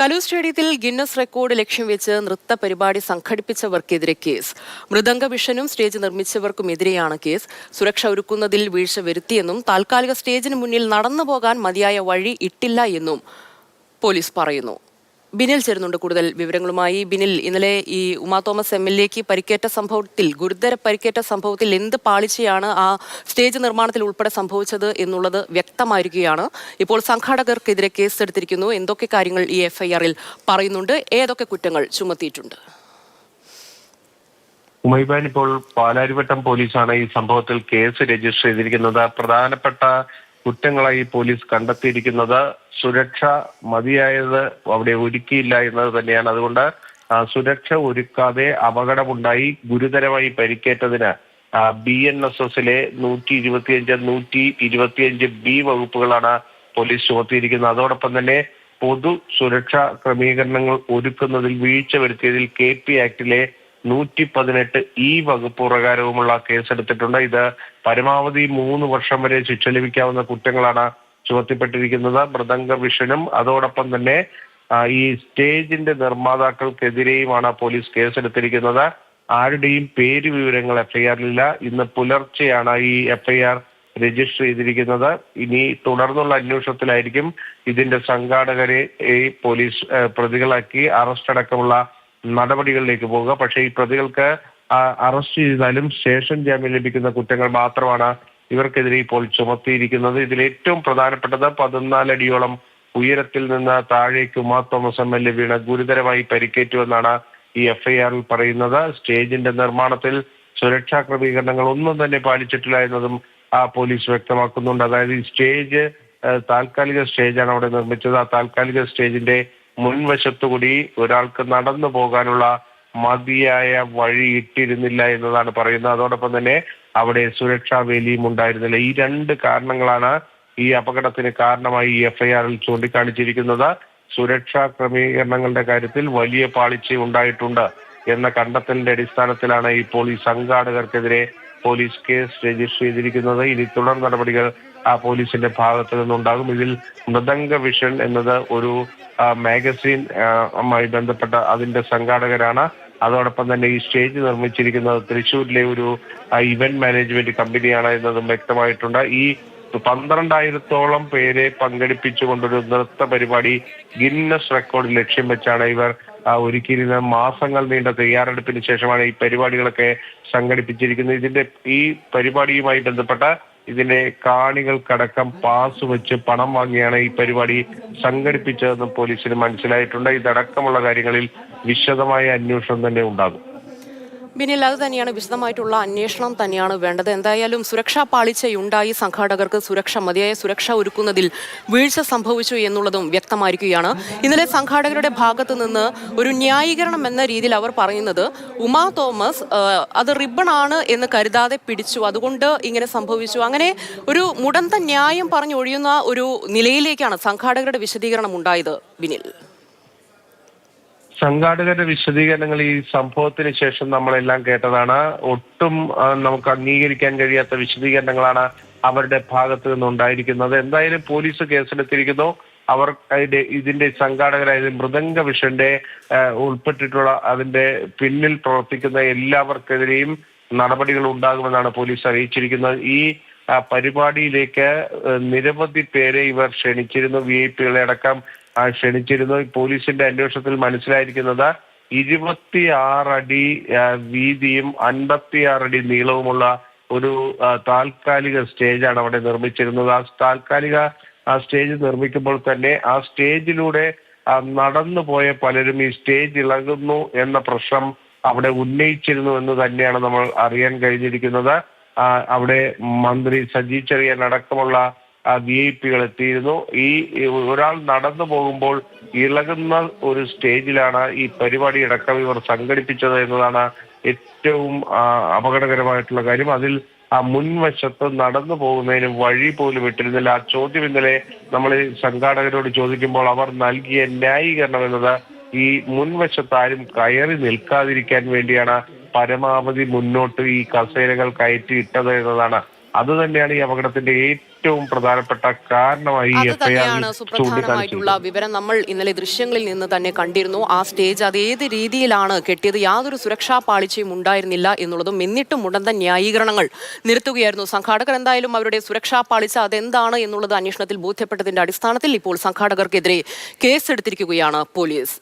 കലൂർ സ്റ്റേഡിയത്തിൽ Guinness record ലക്ഷ്യം വെച്ച് നൃത്ത പരിപാടി സംഘടിപ്പിച്ചവർക്കെതിരെ കേസ്. മൃദംഗ വിഷനും സ്റ്റേജ് നിർമ്മിച്ചവർക്കുമെതിരെയാണ് കേസ്. സുരക്ഷ ഒരുക്കുന്നതിൽ വീഴ്ച വരുത്തിയെന്നും താൽക്കാലിക സ്റ്റേജിന് മുന്നിൽ നടന്നു പോകാൻ മതിയായ വഴി ഇട്ടില്ല എന്നും പോലീസ് പറയുന്നു. ബിനിൽ ചേരുന്നുണ്ട് കൂടുതൽ വിവരങ്ങളുമായി. ബിനിൽ ഇന്നലെ ഈ ഉമാ തോമസ് എം എൽ എക്ക് പരിക്കേറ്റ സംഭവത്തിൽ ഗുരുതര പരിക്കേറ്റ സംഭവത്തിൽ എന്ത് പാളിച്ചയാണ് ആ സ്റ്റേജ് നിർമ്മാണത്തിൽ ഉൾപ്പെടെ സംഭവിച്ചത് എന്നുള്ളത് വ്യക്തമായിരിക്കുകയാണ്. ഇപ്പോൾ സംഘാടകർക്കെതിരെ കേസെടുത്തിരിക്കുന്നു. എന്തൊക്കെ കാര്യങ്ങൾ ഈ എഫ്ഐആറിൽ പറയുന്നുണ്ട്? ഏതൊക്കെ കുറ്റങ്ങൾ ചുമത്തിയിട്ടുണ്ട്? ഉമൈബാൻ ഇപ്പോൾ പാലാരിവട്ടം പോലീസാണ് ഈ സംഭവത്തിൽ കേസ് രജിസ്റ്റർ ചെയ്തിരിക്കുന്നത്. പ്രധാനപ്പെട്ട കുറ്റങ്ങളായി പോലീസ് കണ്ടെത്തിയിരിക്കുന്നത് സുരക്ഷ മതിയായത് അവിടെ ഒരുക്കിയില്ല എന്നത് തന്നെയാണ്. അതുകൊണ്ട് സുരക്ഷ ഒരുക്കാതെ അപകടമുണ്ടായി. ഗുരുതരമായി പരിക്കേറ്റതിന് ബി എൻ എസ് എസിലെ നൂറ്റി ഇരുപത്തിയഞ്ച് നൂറ്റി ഇരുപത്തിയഞ്ച് ബി വകുപ്പുകളാണ് പോലീസ് ചുമത്തിയിരിക്കുന്നത്. അതോടൊപ്പം തന്നെ പൊതു സുരക്ഷാ ക്രമീകരണങ്ങൾ ഒരുക്കുന്നതിൽ വീഴ്ച വരുത്തിയതിൽ കെ പി ആക്ടിലെ നൂറ്റി പതിനെട്ട് ഈ വകുപ്പ് പ്രകാരവുമുള്ള കേസെടുത്തിട്ടുണ്ട്. ഇത് പരമാവധി മൂന്ന് വർഷം വരെ ശിക്ഷ ലഭിക്കാവുന്ന കുറ്റങ്ങളാണ് ചുമത്തിപ്പെട്ടിരിക്കുന്നത്. മൃദംഗ വിഷനും അതോടൊപ്പം തന്നെ ഈ സ്റ്റേജിന്റെ നിർമ്മാതാക്കൾക്കെതിരെയുമാണ് പോലീസ് കേസെടുത്തിരിക്കുന്നത്. ആരുടെയും പേര് വിവരങ്ങൾ എഫ്ഐആറിലില്ല. ഇന്ന് പുലർച്ചെയാണ് ഈ എഫ്ഐആർ രജിസ്റ്റർ ചെയ്തിരിക്കുന്നത്. ഇനി തുടർന്നുള്ള അന്വേഷണത്തിലായിരിക്കും ഇതിന്റെ സംഘാടകരെ പോലീസ് പ്രതികളാക്കി അറസ്റ്റ് അടക്കമുള്ള നടപടികളിലേക്ക് പോവുക. പക്ഷേ ഈ പ്രതികൾക്ക് അറസ്റ്റ് ചെയ്താലും സ്റ്റേഷൻ ജാമ്യം ലഭിക്കുന്ന കുറ്റങ്ങൾ മാത്രമാണ് ഇവർക്കെതിരെ ഇപ്പോൾ ചുമത്തിയിരിക്കുന്നത്. ഇതിൽ ഏറ്റവും പ്രധാനപ്പെട്ടത് പതിനാലടിയോളം ഉയരത്തിൽ നിന്ന് താഴേക്ക് Uma Thomas M L A വീണ് ഗുരുതരമായി പരിക്കേറ്റുവെന്നാണ് ഈ എഫ്ഐആറിൽ പറയുന്നത്. സ്റ്റേജിന്റെ നിർമ്മാണത്തിൽ സുരക്ഷാ ക്രമീകരണങ്ങൾ ഒന്നും തന്നെ പാലിച്ചിട്ടില്ല എന്നതും ആ പോലീസ് വ്യക്തമാക്കുന്നുണ്ട്. അതായത് ഈ സ്റ്റേജ് താൽക്കാലിക സ്റ്റേജാണ് അവിടെ നിർമ്മിച്ചത്. ആ താൽക്കാലിക സ്റ്റേജിന്റെ മുൻവശത്തുകൂടി ഒരാൾക്ക് നടന്നു പോകാനുള്ള മതിയായ വഴി ഇട്ടിരുന്നില്ല എന്നതാണ് പറയുന്നത്. അതോടൊപ്പം തന്നെ അവിടെ സുരക്ഷാ വേലിയും ഉണ്ടായിരുന്നില്ല. ഈ രണ്ട് കാരണങ്ങളാണ് ഈ അപകടത്തിന് കാരണമായി എഫ്ഐആറിൽ ചൂണ്ടിക്കാണിച്ചിരിക്കുന്നത്. സുരക്ഷാ ക്രമീകരണങ്ങളുടെ കാര്യത്തിൽ വലിയ പാളിച്ച ഉണ്ടായിട്ടുണ്ട് എന്ന കണ്ടെത്തലിന്റെ അടിസ്ഥാനത്തിലാണ് ഇപ്പോൾ ഈ സംഘാടകർക്കെതിരെ പോലീസ് കേസ് രജിസ്റ്റർ ചെയ്തിരിക്കുന്നത്. ഇനി തുടർ നടപടികൾ പോലീസിന്റെ ഭാഗത്തു നിന്നുണ്ടാകും. ഇതിൽ മൃദംഗ വിഷൻ എന്നത് ഒരു മാഗസിൻ ആയി ബന്ധപ്പെട്ട അതിന്റെ സംഘാടകരാണ്. അതോടൊപ്പം തന്നെ ഈ സ്റ്റേജ് നിർമ്മിച്ചിരിക്കുന്നത് തൃശ്ശൂരിലെ ഒരു ഇവന്റ് മാനേജ്മെന്റ് കമ്പനിയാണ് എന്നതും വ്യക്തമായിട്ടുണ്ട്. ഈ പന്ത്രണ്ടായിരത്തോളം പേരെ പങ്കെടുപ്പിച്ചുകൊണ്ടൊരു നൃത്ത പരിപാടി ഗിന്നസ് റെക്കോർഡ് ലക്ഷ്യം വെച്ചാണ് ഇവർ ഒരുക്കിയിരുന്ന മാസങ്ങൾ നീണ്ട തയ്യാറെടുപ്പിന് ശേഷമാണ് ഈ പരിപാടികളൊക്കെ സംഘടിപ്പിച്ചിരിക്കുന്നത്. ഇതിന്റെ ഈ പരിപാടിയുമായി ബന്ധപ്പെട്ട ഇതിന്റെ കാണികൾക്കടക്കം പാസ് വെച്ച് പണം വാങ്ങിയാണ് ഈ പരിപാടി സംഘടിപ്പിച്ചതെന്ന് പോലീസിന് മനസ്സിലായിട്ടുണ്ട്. ഇതടക്കമുള്ള കാര്യങ്ങളിൽ വിശദമായ അന്വേഷണം തന്നെ ഉണ്ടാകും. ബിനിൽ അത് തന്നെയാണ് വിശദമായിട്ടുള്ള അന്വേഷണം തന്നെയാണ് വേണ്ടത്. എന്തായാലും സുരക്ഷാ പാളിച്ചയുണ്ടായി. സംഘാടകർക്ക് സുരക്ഷ മതിയായ സുരക്ഷ ഒരുക്കുന്നതിൽ വീഴ്ച സംഭവിച്ചു എന്നുള്ളതും വ്യക്തമായിരിക്കുകയാണ്. ഇന്നലെ സംഘാടകരുടെ ഭാഗത്തു നിന്ന് ഒരു ന്യായീകരണം എന്ന രീതിയിൽ അവർ പറയുന്നത് ഉമാ തോമസ് അത് റിബൺ ആണ് എന്ന് കരുതാതെ പിടിച്ചു. അതുകൊണ്ട് ഇങ്ങനെ സംഭവിച്ചു. അങ്ങനെ ഒരു മുടന്ത ന്യായം പറഞ്ഞൊഴിയുന്ന ഒരു നിലയിലേക്കാണ് സംഘാടകരുടെ വിശദീകരണം ഉണ്ടായത് ബിനിൽ. സംഘാടകരുടെ വിശദീകരണങ്ങൾ ഈ സംഭവത്തിന് ശേഷം നമ്മളെല്ലാം കേട്ടതാണ്. ഒട്ടും നമുക്ക് അംഗീകരിക്കാൻ കഴിയാത്ത വിശദീകരണങ്ങളാണ് അവരുടെ ഭാഗത്ത് നിന്നുണ്ടായിരിക്കുന്നത്. എന്തായാലും പോലീസ് കേസെടുത്തിരിക്കുന്നു അവർ ഇതിന്റെ സംഘാടകരായ മൃദംഗ വിഷന്റെ ഉൾപ്പെട്ടിട്ടുള്ള അതിന്റെ പിന്നിൽ പ്രവർത്തിക്കുന്ന എല്ലാവർക്കെതിരെയും നടപടികൾ ഉണ്ടാകുമെന്നാണ് പോലീസ് അറിയിച്ചിരിക്കുന്നത്. ഈ പരിപാടിയിലേക്ക് നിരവധി പേരെ ഇവർ ക്ഷണിച്ചിരുന്നു. വി ഐ പികളെ അടക്കം ക്ഷണിച്ചിരുന്നു. പോലീസിന്റെ അന്വേഷണത്തിൽ മനസ്സിലായിരിക്കുന്നത് ഇരുപത്തി അടി ആ, വീതിയും അൻപത്തി അടി നീളവുമുള്ള ഒരു താൽക്കാലിക സ്റ്റേജാണ് അവിടെ നിർമ്മിച്ചിരുന്നത്. ആ താൽക്കാലിക ആ സ്റ്റേജ് നിർമ്മിക്കുമ്പോൾ തന്നെ ആ സ്റ്റേജിലൂടെ നടന്നു പോയ പലരും ഈ സ്റ്റേജ് ഇളകുന്നു എന്ന പ്രശ്നം അവിടെ ഉന്നയിച്ചിരുന്നു എന്ന് തന്നെയാണ് നമ്മൾ അറിയാൻ കഴിഞ്ഞിരിക്കുന്നത്. അവിടെ മന്ത്രി സജി ചെറിയൻ അടക്കമുള്ള വി ഐ പികൾ എത്തിയിരുന്നു ഈ ഒരാൾ നടന്നു പോകുമ്പോൾ ഇളകുന്ന ഒരു സ്റ്റേജിലാണ് ഈ പരിപാടി അടക്കം ഇവർ സംഘടിപ്പിച്ചത് എന്നതാണ് ഏറ്റവും അപകടകരമായിട്ടുള്ള കാര്യം. അതിൽ ആ മുൻവശത്ത് നടന്നു പോകുന്നതിന് വഴി പോലും ഇട്ടിരുന്നില്ല. ആ ചോദ്യം ഇന്നലെ നമ്മൾ സംഘാടകരോട് ചോദിക്കുമ്പോൾ അവർ നൽകിയ ന്യായീകരണം എന്നത് ഈ മുൻവശത്ത് ആരും കയറി നിൽക്കാതിരിക്കാൻ വേണ്ടിയാണ് പരമാവധി മുന്നോട്ട് ഈ കസേരകൾ കയറ്റി ഇട്ടത് എന്നതാണ്. അത് തന്നെയാണ് ഈ അപകടത്തിന്റെ ഏറ്റവും പ്രധാനപ്പെട്ട കാരണമായി അത് എഫ്ഐആർ തന്നെയാണ് സുപ്രധാനമായിട്ടുള്ള വിവരം നമ്മൾ ഇന്നലെ ദൃശ്യങ്ങളിൽ നിന്ന് തന്നെ കണ്ടിരുന്നു. ആ സ്റ്റേജ് അത് ഏത് രീതിയിലാണ് കെട്ടിയത്? യാതൊരു സുരക്ഷാ പാളിച്ചയും ഉണ്ടായിരുന്നില്ല എന്നുള്ളതും എന്നിട്ടും ഉടന്ത ന്യായീകരണങ്ങൾ നിരത്തുകയായിരുന്നു. സംഘാടകർ എന്തായാലും അവരുടെ സുരക്ഷാ പാളിച്ച അതെന്താണ് എന്നുള്ളത് അന്വേഷണത്തിൽ ബോധ്യപ്പെട്ടതിന്റെ അടിസ്ഥാനത്തിൽ ഇപ്പോൾ സംഘാടകർക്കെതിരെ കേസെടുത്തിരിക്കുകയാണ് പോലീസ്.